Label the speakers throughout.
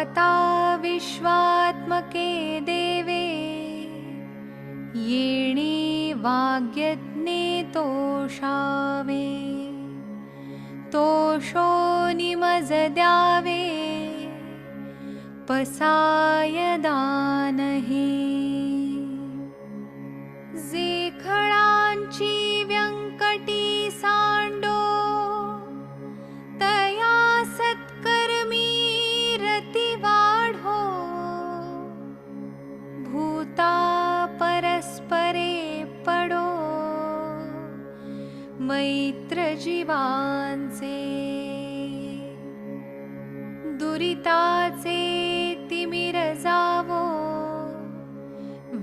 Speaker 1: माता विश्वात्मके देवे येणी वाग्यज्ञे तोषावे तोषो निमजद्यावे पसाय पडो। मैत्र जीवांचे जावो।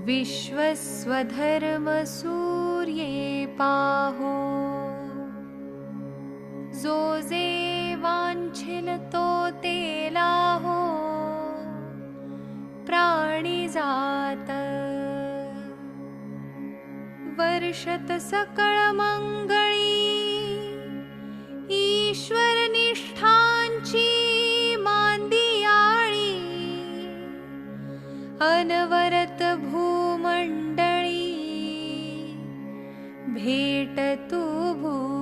Speaker 1: विश्वस्वधर्म सूर्ये वर्षत सकळमङ्गळी ईश्वरनिष्ठाञ्ची मान्दियाळी। अनवरत भूमण्डळी भेटतु भू